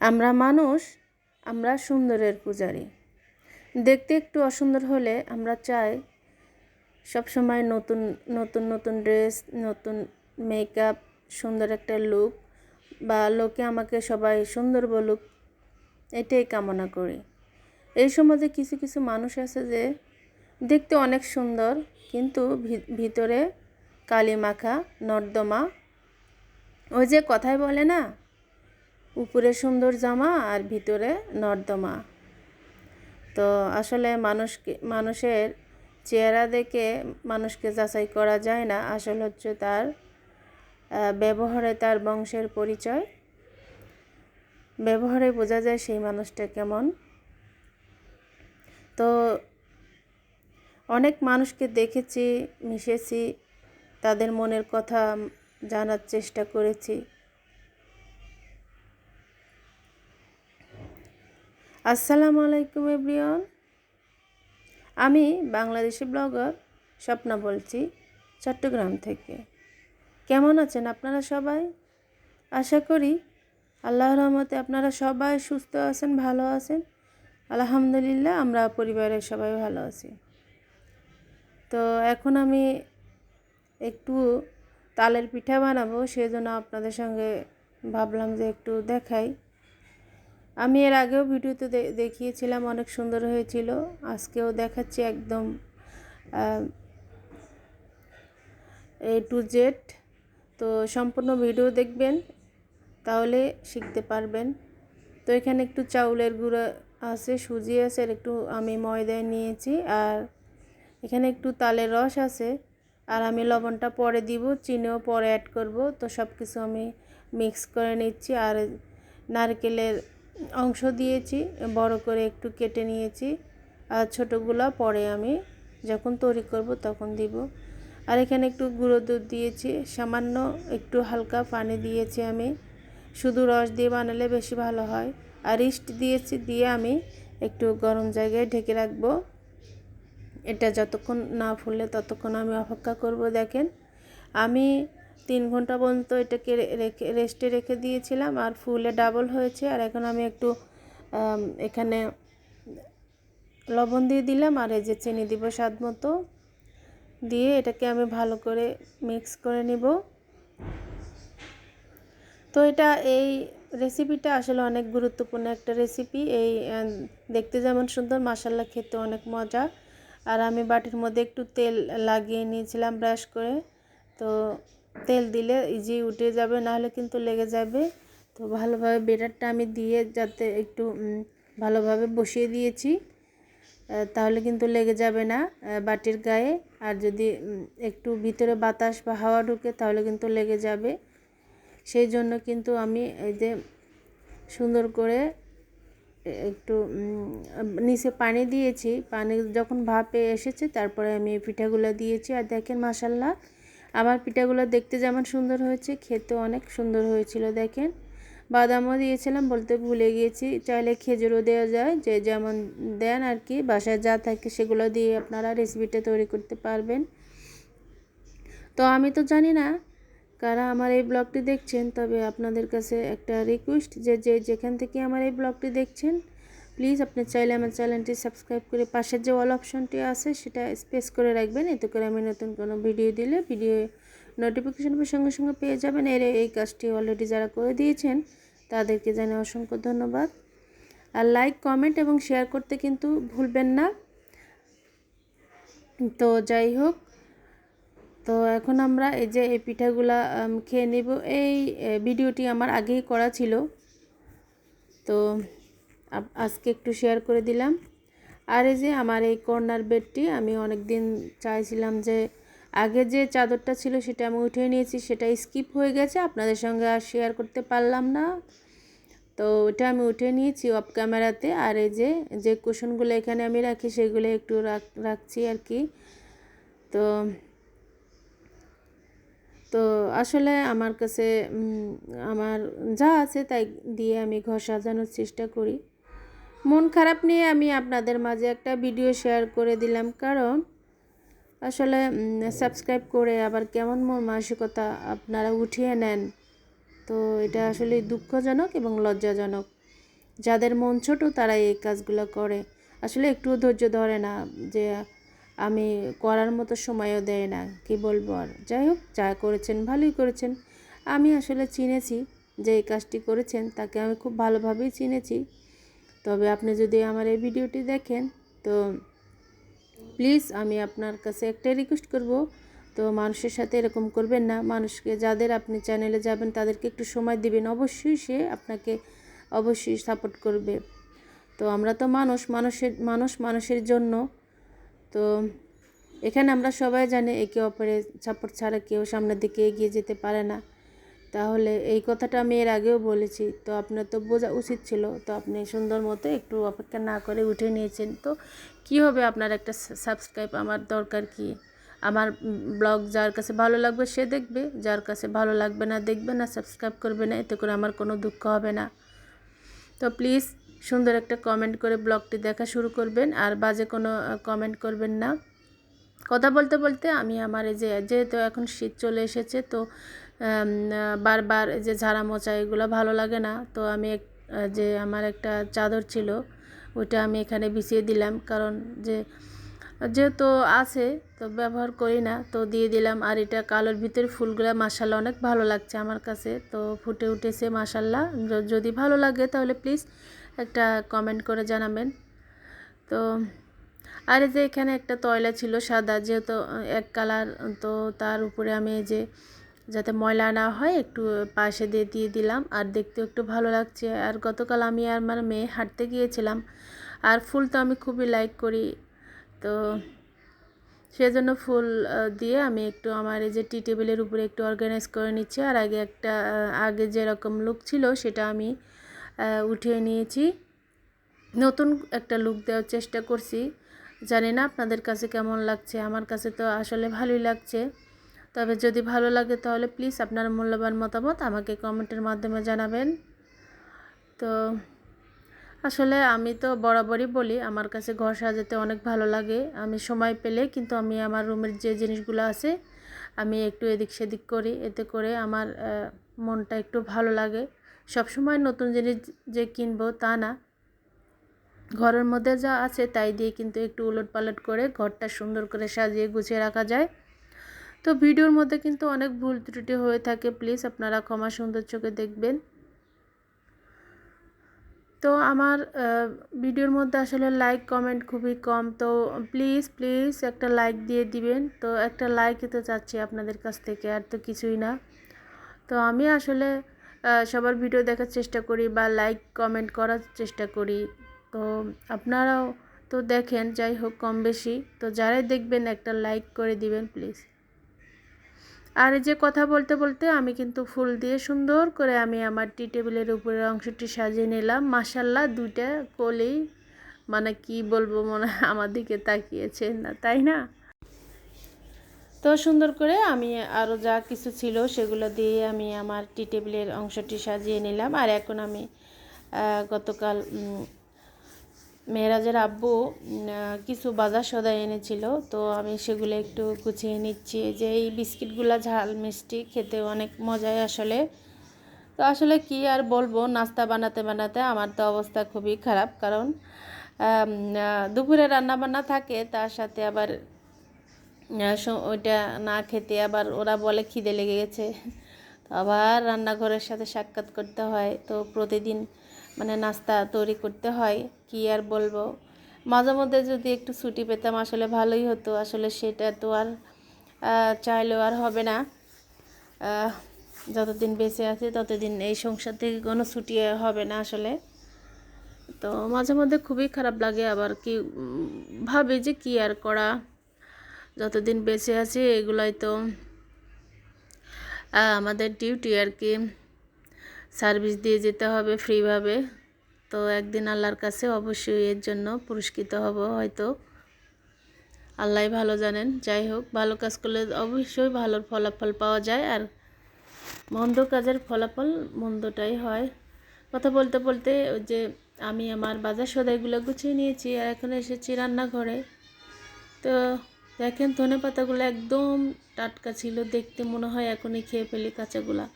আমরা মানুষ, আমরা সুন্দরের পূজারী। দেখতে একটু অসুন্দর হলে আমরা চাই সবসময় নতুন নতুন নতুন ড্রেস, নতুন মেকআপ সুন্দর একটা লুক বা লোকে আমাকে সবাই সুন্দর বলুক, এটাই কামনা করি। এই সমাজে কিছু কিছু মানুষ আছে যে দেখতে অনেক সুন্দর, কিন্তু ভিতরে কালি মাখা নর্দমা, ওই যে কথাই বলে না উপরে সুন্দর জামা আর ভিতরে নর্দমা। তো আসলে মানুষকে, মানুষের চেহারা দেখে মানুষকে যাচাই করা যায় না। আসল হচ্ছে তার ব্যবহারে তার বংশের পরিচয়। ব্যবহারে বোঝা যায় সেই মানুষটা কেমন। তো অনেক মানুষকে দেখেছি, মিশেছি, তাদের মনের কথা জানার চেষ্টা করেছি। আসসালামু আলাইকুম এভরিওয়ান। আমি বাংলাদেশি ব্লগার স্বপ্না বলছি চট্টগ্রাম থেকে। কেমন আছেন আপনারা সবাই? আশা করি আল্লাহ রহমতে আপনারা সবাই সুস্থ আছেন, ভালো আছেন। আলহামদুলিল্লাহ, আমরা পরিবারের সবাই ভালো আছি। তো এখন আমি একটু তালের পিঠা বানাবো, সেজন্য আপনাদের সঙ্গে ভাবলাম যে একটু দেখাই। আমি এর আগেও ভিডিওতে দেখিয়েছিলাম অনেক সুন্দর হয়েছিল। আজকেও দেখাচ্ছি একদম এ টু জেড তো সম্পূর্ণ ভিডিও দেখবেন, তাহলে শিখতে পারবেন। তো এখানে একটু চাউলের গুঁড়ো আছে, সুজি আছে, আর একটু আমি ময়দায় নিয়েছি, আর এখানে একটু তালের রস আছে। আর আমি লবণটা পরে দিব, চিনিও পরে অ্যাড করব। তো সব কিছু আমি মিক্স করে নিচ্ছি, আর নারকেলের অংশ দিয়েছি, বড় করে একটু কেটে নিয়েছি। আর ছোটোগুলো পরে আমি যখন তৈরি করব তখন দিব। আর এখানে একটু গুঁড়ো দুধ দিয়েছি, সামান্য একটু হালকা পানি দিয়েছি আমি। শুধু রস দিয়ে বানালে বেশি ভালো হয়। আর ইস্ট দিয়েছি, দিয়ে আমি একটু গরম জায়গায় ঢেকে রাখব। এটা যতক্ষণ না ফুললে ততক্ষণ আমি অপেক্ষা করব, দেখেন। আমি তিন ঘণ্টা পর্যন্ত এটাকে রেখে, রেস্টে রেখে দিয়েছিলাম আর ফুলে ডাবল হয়েছে আর এখন আমি একটু এখানে লবণ দিয়ে দিলাম আর এই যে চিনি দিব স্বাদ মতো দিয়ে এটাকে আমি ভালো করে মিক্স করে নিব। তো এটা এই রেসিপিটা আসলে অনেক গুরুত্বপূর্ণ একটা রেসিপি। এই দেখতে যেমন সুন্দর মাসাল্লা খেতে অনেক মজা। আর আমি বাটির মধ্যে একটু তেল লাগিয়ে নিয়েছিলাম ব্রাশ করে। তো তেল দিলে ইজি উঠে যাবে, নাহলে কিন্তু লেগে যাবে। তো ভালোভাবে বেটারটা আমি দিয়ে যাতে একটু ভালোভাবে বসিয়ে দিয়েছি তাহলে কিন্তু লেগে যাবে না বাটির গায়ে। আর যদি একটু ভিতরে বাতাস বা হাওয়া ঢুকে, তাহলে কিন্তু লেগে যাবে। সেই জন্য কিন্তু আমি এই যে সুন্দর করে একটু নিচে পানি দিয়েছি। পানি যখন ভাপে এসেছে, তারপরে আমি পিঠাগুলো দিয়েছি। আর দেখেন মাসাল্লাহ আমার পিঠাগুলো দেখতে যেমন সুন্দর হয়েছে খেতে অনেক সুন্দর হয়েছিল, দেখেন। বাদামও দিয়েছিলাম বলতে ভুলে গিয়েছি, চাইলে খেজুরও দেওয়া যায়, যে যেমন দেন আর কি, বাসায় যা থাকে সেগুলো দিয়ে আপনারা রেসিপিটা তৈরি করতে পারবেন। তো আমি তো জানি না কারা আমার এই ব্লগটি দেখছেন, তবে আপনাদের কাছে একটা রিকোয়েস্ট যে যে যেখান থেকে আমার এই ব্লগটি দেখছেন প্লিজ আপনি চাইলে আমার চ্যানেলটি সাবস্ক্রাইব করে পাশের যে অল অপশনটি আছে সেটা স্পেস করে রাখবেন। এতে করে আমি নতুন কোনো ভিডিও দিলে ভিডিও নোটিফিকেশন সঙ্গে সঙ্গে পেয়ে যাবেন। এর এই কাজটি অলরেডি যারা করে দিয়েছেন, তাদেরকে জানিয়ে অসংখ্য ধন্যবাদ। আর লাইক কমেন্ট এবং শেয়ার করতে কিন্তু ভুলবেন না। তো যাই হোক, তো এখন আমরা এই যে এই পিঠাগুলা খেয়ে নেব। এই ভিডিওটি আমার আগেই করা ছিল। তো আজকে একটু শেয়ার করে দিলাম। আর এই যে আমার এই কর্নার বেডটি আমি অনেক দিন চাইছিলাম যে আগে যে চাদরটা ছিল সেটা আমি উঠিয়ে নিয়েছি, সেটা স্কিপ হয়ে গেছে, আপনাদের সঙ্গে আর শেয়ার করতে পারলাম না। তো ওটা আমি উঠে নিয়েছি অফ ক্যামেরাতে আর এই যে যে কুশনগুলো এখানে আমি রাখি, সেগুলো একটু রাখছি আর কি। তো তো আসলে আমার কাছে আমার যা আছে তাই দিয়ে আমি ঘর সাজানোর চেষ্টা করি। মন খারাপ নিয়ে আমি আপনাদের মাঝে একটা ভিডিও শেয়ার করে দিলাম। কারণ আসলে সাবস্ক্রাইব করে আবার কেমন মন মানসিকতা আপনারা উঠিয়ে নেন, তো এটা আসলে দুঃখজনক এবং লজ্জাজনক। যাদের মন ছোট তারা এই কাজগুলো করে। আসলে একটুও ধৈর্য ধরে না, যে আমি করার মতো সময়ও দেয় না, কি বলব আর। যাই হোক, যা করেছেন, ভালোই করেছেন। আমি আসলে চিনেছি যে এই কাজটি করেছেন, তাকে আমি খুব ভালোভাবেই চিনেছি। তবে আপনি যদি আমার এই ভিডিওটি দেখেন, তো প্লিজ আমি আপনার কাছে একটাই রিকোয়েস্ট করব, তো মানুষের সাথে এরকম করবেন না। মানুষকে যাদের আপনি চ্যানেলে যাবেন, তাদেরকে একটু সময় দিবেন। অবশ্যই সে আপনাকে অবশ্যই সাপোর্ট করবে। তো আমরা তো মানুষ, মানুষের মানুষ মানুষের জন্য। তো এখানে আমরা সবাই জানি একে অপরের সাপোর্ট ছাড়া কেউ সামনের দিকে এগিয়ে যেতে পারে না। তাহলে এই কথাটা আমি এর আগেও বলেছি। তো আপনার তো বোঝা উচিত ছিল। তো আপনি সুন্দর মতো একটু অপেক্ষা না করে উঠে নিয়েছেন। তো কি হবে আপনার একটা সাবস্ক্রাইব আমার দরকার কি? আমার ব্লগ যার কাছে ভালো লাগবে সে দেখবে। যার কাছে ভালো লাগবে না দেখবে না সাবস্ক্রাইব করবে না। এতে করে আমার কোনো দুঃখ হবে না। তো প্লিজ সুন্দর একটা কমেন্ট করে ব্লগটি দেখা শুরু করবেন। আর বাজে কোনো কমেন্ট করবেন না। কথা বলতে বলতে আমি আমার এই যে, যেহেতু এখন শীত চলে এসেছে, তো বারবার যে ঝাড়া মোচা এগুলো ভালো লাগে না। তো আমি যে আমার একটা চাদর ছিল, ওইটা আমি এখানে বিছিয়ে দিলাম। কারণ যে, যেহেতু আছে, তো ব্যবহার করি না। তো দিয়ে দিলাম। আর এটা কালোর ভিতরে ফুলগুলো মাসাল্লাহ অনেক ভালো লাগছে আমার কাছে। তো ফুটে উঠেছে মাসাল্লাহ যদি ভালো লাগে তাহলে প্লিজ একটা কমেন্ট করে জানাবেন। তো, আর যে এখানে একটা তয়লা ছিল সাদা, যেহেতু এক কালার, তো তার উপরে আমি এই যে যাতে ময়লা না হয়, একটু পাশে দিয়ে দিয়ে দিলাম। আর দেখতে একটু ভালো লাগছে। আর গতকাল আমি আর আমার মেয়ে হাঁটতে গিয়েছিলাম। আর ফুল তো আমি খুবই লাইক করি। তো সেজন্য ফুল দিয়ে আমি একটু আমার এই যে টি টেবিলের উপরে একটু অর্গানাইজ করে নিচ্ছি। আর আগে একটা আগে যেরকম লুক ছিল সেটা আমি উঠিয়ে নিয়েছি। নতুন একটা লুক দেওয়ার চেষ্টা করছি। জানি না আপনাদের কাছে কেমন লাগছে। আমার কাছে তো আসলে ভালোই লাগছে। তবে যদি ভালো লাগে তাহলে প্লিজ আপনার মূল্যবান মতামত আমাকে কমেন্টের মাধ্যমে জানাবেন। তো আসলে আমি তো বরাবরই বলি, আমার কাছে ঘর সাজাতে অনেক ভালো লাগে। আমি সময় পেলে কিন্তু আমি আমার রুমের যে জিনিসগুলো আছে, আমি একটু এদিক সেদিক করি। এতে করে আমার মনটা একটু ভালো লাগে। সব সময় নতুন জিনিস যে কিনবো তা না। ঘরের মধ্যে যা আছে তাই দিয়ে কিন্তু একটু উলট পালট করে ঘরটা সুন্দর করে সাজিয়ে গুছিয়ে রাখা যায়। তো ভিডিওর মধ্যে কিন্তু অনেক ভুল ত্রুটি হয়ে থাকে। প্লিজ আপনারা ক্ষমা সুন্দর চোখে দেখবেন। তো আমার ভিডিওর মধ্যে আসলে লাইক কমেন্ট খুবই কম। তো প্লিজ প্লিজ একটা লাইক দিয়ে দিবেন। তো একটা লাইকই তো চাচ্ছি আপনাদের কাছ থেকে, আর তো কিছুই না। তো আমি আসলে সবার ভিডিও দেখার চেষ্টা করি বা লাইক কমেন্ট করার চেষ্টা করি। তো আপনারাও তো দেখেন, যাই হোক কম বেশি। তো যারাই দেখবেন একটা লাইক করে দিবেন প্লিজ আর এই যে কথা বলতে বলতে আমি কিন্তু ফুল দিয়ে সুন্দর করে আমি আমার টি টেবিলের উপরের অংশটি সাজিয়ে নিলাম। মাসাল্লাহ দুইটা কলেই মানে কি বলব মনে আমার দিকে তাকিয়েছে না, তাই না? তো সুন্দর করে আমি আরও যা কিছু ছিল সেগুলো দিয়ে আমি আমার টি টেবিলের অংশটি সাজিয়ে নিলাম। আর এখন আমি গতকাল মেয়েরাজের আব্বু কিছু বাজার সদাই এনেছিল, তো আমি সেগুলো একটু গুছিয়ে নিচ্ছি। যে এই বিস্কিটগুলো ঝাল, মিষ্টি, খেতে অনেক মজাই আসলে। তো আসলে কি আর বলব, নাস্তা বানাতে বানাতে আমার তো অবস্থা খুবই খারাপ। কারণ দুপুরে রান্না বান্না থাকে, তার সাথে আবার ওইটা না খেতে আবার ওরা বলে খিদে লেগে গেছে। আবার রান্নাঘরের সাথে সাক্ষাৎ করতে হয়। তো প্রতিদিন মানে নাস্তা তৈরি করতে হয়, কি আর বলব? মাঝে মধ্যে যদি একটু ছুটি পেতাম আসলে ভালোই হতো, আসলে সেটা তো আর চাইলেও আর হবে না। যতদিন বেঁচে আছি ততদিন এই সংসার থেকে কোনো ছুটি হবে না আসলে। তো মাঝে মধ্যে খুবই খারাপ লাগে আবার কি ভাবি যে কি আর করা? যতদিন বেঁচে আছি এগুলাই তো আমাদের ডিউটি আর কি। সার্ভিস দিয়ে যেতে হবে ফ্রিভাবে। তো একদিন আল্লাহর কাছে অবশ্যই এর জন্য পুরস্কৃত হব, হয়তো। আল্লাহ ভালো জানেন। যাই হোক, ভালো কাজ করলে অবশ্যই ভালো ফলাফল পাওয়া যায়। আর মন্দ কাজের ফলাফল মন্দটাই হয়। কথা বলতে বলতে যে আমি আমার বাজার সদাইগুলো গুছিয়ে নিয়েছি আর এখন এসেছি রান্নাঘরে। তো দেখেন ধনে পাতাগুলো একদম টাটকা ছিল, দেখতে মনে হয় এখনই খেয়ে ফেলি কাঁচাগুলা।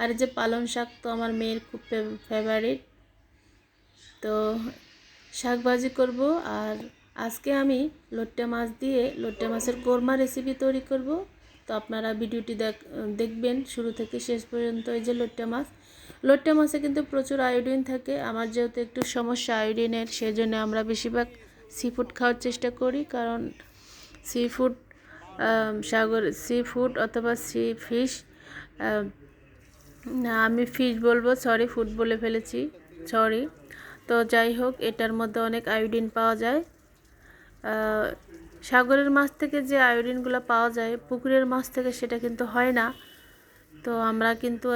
আর যে পালং শাক তো আমার মেয়ের খুব ফেভারিট তো শাক ভাজি করব আর আজকে আমি লোট্টা মাছ দিয়ে লোট্টা মাছের কোরমা রেসিপি তৈরি করব। তো আপনারা ভিডিওটি দেখ, দেখবেন শুরু থেকে শেষ পর্যন্ত এই যে লোট্টা মাছ। লোট্টা মাছে কিন্তু প্রচুর আয়োডিন থাকে। আমার যেহেতু একটু সমস্যা আয়োডিনের সেজন্য আমরা বেশিরভাগ সি ফুড খাওয়ার চেষ্টা করি। কারণ সি ফুড সাগর সি ফুড অথবা সি ফিশ না, আমি ফিশ বলব সরি ফুড বলে ফেলেছি সরি তো যাই হোক, এটার মধ্যে অনেক আয়োডিন পাওয়া যায়। সাগরের মাছ থেকে যে আয়োডিনগুলো পাওয়া যায়, পুকুরের মাছ থেকে সেটা কিন্তু হয় না। তো আমরা কিন্তু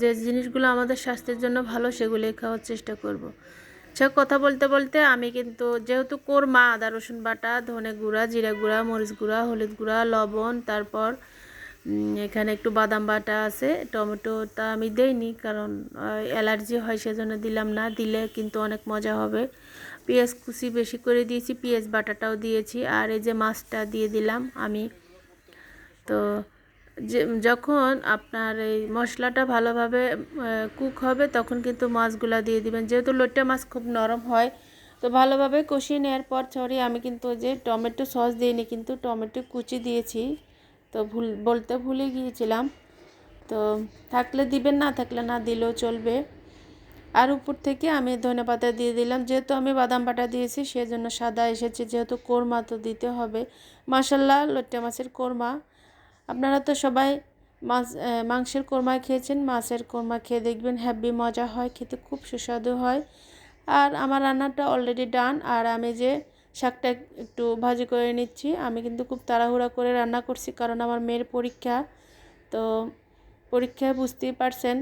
যে জিনিসগুলো আমাদের স্বাস্থ্যের জন্য ভালো, সেগুলোই খাওয়ার চেষ্টা করব। সে কথা বলতে বলতে আমি কিন্তু, যেহেতু কোরমা, আদা, রসুন বাটা, ধনে গুঁড়া, জিরা গুঁড়া, মরিচ গুঁড়া, হলুদ গুঁড়া, লবণ, তারপর এখানে একটু বাদাম বাটা আছে, টমেটোটা আমি দেইনি কারণ অ্যালার্জি হয় সেজন্য দিলাম না, দিলে কিন্তু অনেক মজা হবে। পেঁয়াজ কুচি বেশি করে দিয়েছি, পেঁয়াজ বাটাটাও দিয়েছি আর এই যে মাছটা দিয়ে দিলাম আমি। তো যে, যখন আপনার এই মশলাটা ভালোভাবে কুক হবে তখন কিন্তু মাছগুলো দিয়ে দিবেন। যেহেতু লোট্টা মাছ খুব নরম হয়, তো ভালোভাবে কষিয়ে নেওয়ার পর সরি আমি কিন্তু যে টমেটো সস দিইনি, কিন্তু টমেটো কুচি দিয়েছি। তো ভুল, বলতে ভুলে গিয়েছিলাম। তো থাকলে দিবেন, না থাকলে না দিলেও চলবে। আর উপর থেকে আমি ধনে পাতা দিয়ে দিলাম। যেহেতু আমি বাদাম বাটা দিয়েছি, সেজন্য সাদা এসেছে। যেহেতু কোরমা তো দিতে হবে। মাসাল্লাহ লোট্টা মাছের কোরমা। আপনারা তো সবাই মাছ মাংসের কোরমা খেয়েছেন, মাছের কোরমা খেয়ে দেখবেন হ্যাপি, মজা হয়, খেতে খুব সুস্বাদু হয়। আর আমার রান্নাটা অলরেডি ডান আর আমি যে শাকটা একটু ভাজি করে নিচ্ছি। আমি কিন্তু খুব তাড়াহুড়া করে রান্না করছি কারণ আমার মেয়ের পরীক্ষা। তো পরীক্ষায় বুঝতেই পারছেন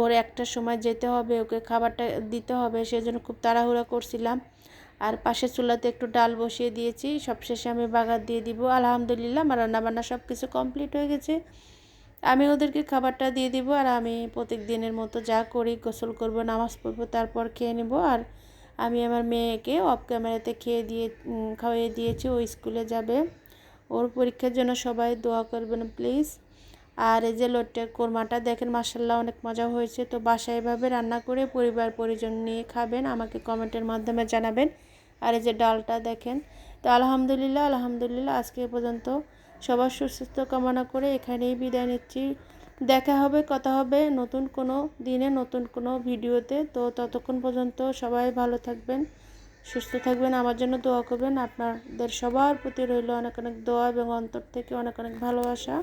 ওর একটা সময় যেতে হবে, ওকে খাবারটা দিতে হবে, সেজন্য খুব তাড়াহুড়া করছিলাম। আর পাশের চুলাতে একটু ডাল বসিয়ে দিয়েছি, সবশেষে আমি বাগার দিয়ে দিব। আলহামদুলিল্লাহ আমার রান্নাবান্না সব কিছু কমপ্লিট হয়ে গেছে। আমি ওদেরকে খাবারটা দিয়ে দিব আর আমি প্রত্যেক দিনের মতো যা করি গোসল করব, নামাজ পড়ব, তারপর খেয়ে নেব। আর আমি আমার মেয়েকে অফ ক্যামেরাতে খেয়ে দিয়ে উম, খাওয়িয়ে দিয়েছি ও স্কুলে যাবে। ওর পরীক্ষার জন্য সবাই দোয়া করবেন প্লিজ আর এই যে লোটের কোরমাটা দেখেন মাসাল্লাহ অনেক মজা হয়েছে। তো বাসায় এভাবে রান্না করে পরিবার পরিজন নিয়ে খাবেন আমাকে কমেন্টের মাধ্যমে জানাবেন। আর এই যে ডালটা দেখেন তো আলহামদুলিল্লাহ আলহামদুলিল্লাহ আজকে পর্যন্ত সবার সুস্থ কামনা করে এখানেই বিদায় নিচ্ছি। দেখা হবে, কথা হবে নতুন কোনো দিনে, নতুন কোনো ভিডিওতে। তো ততক্ষণ পর্যন্ত সবাই ভালো থাকবেন, সুস্থ থাকবেন, আমার জন্য দোয়া করবেন। আপনাদের সবার প্রতি রইল অনেক অনেক দোয়া এবং অন্তর থেকে অনেক অনেক ভালোবাসা।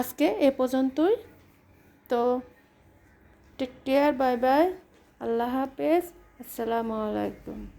আজকে এ পর্যন্তই। তো টেক কেয়ার বাই বাই আল্লাহ হাফেজ, আসসালামু আলাইকুম।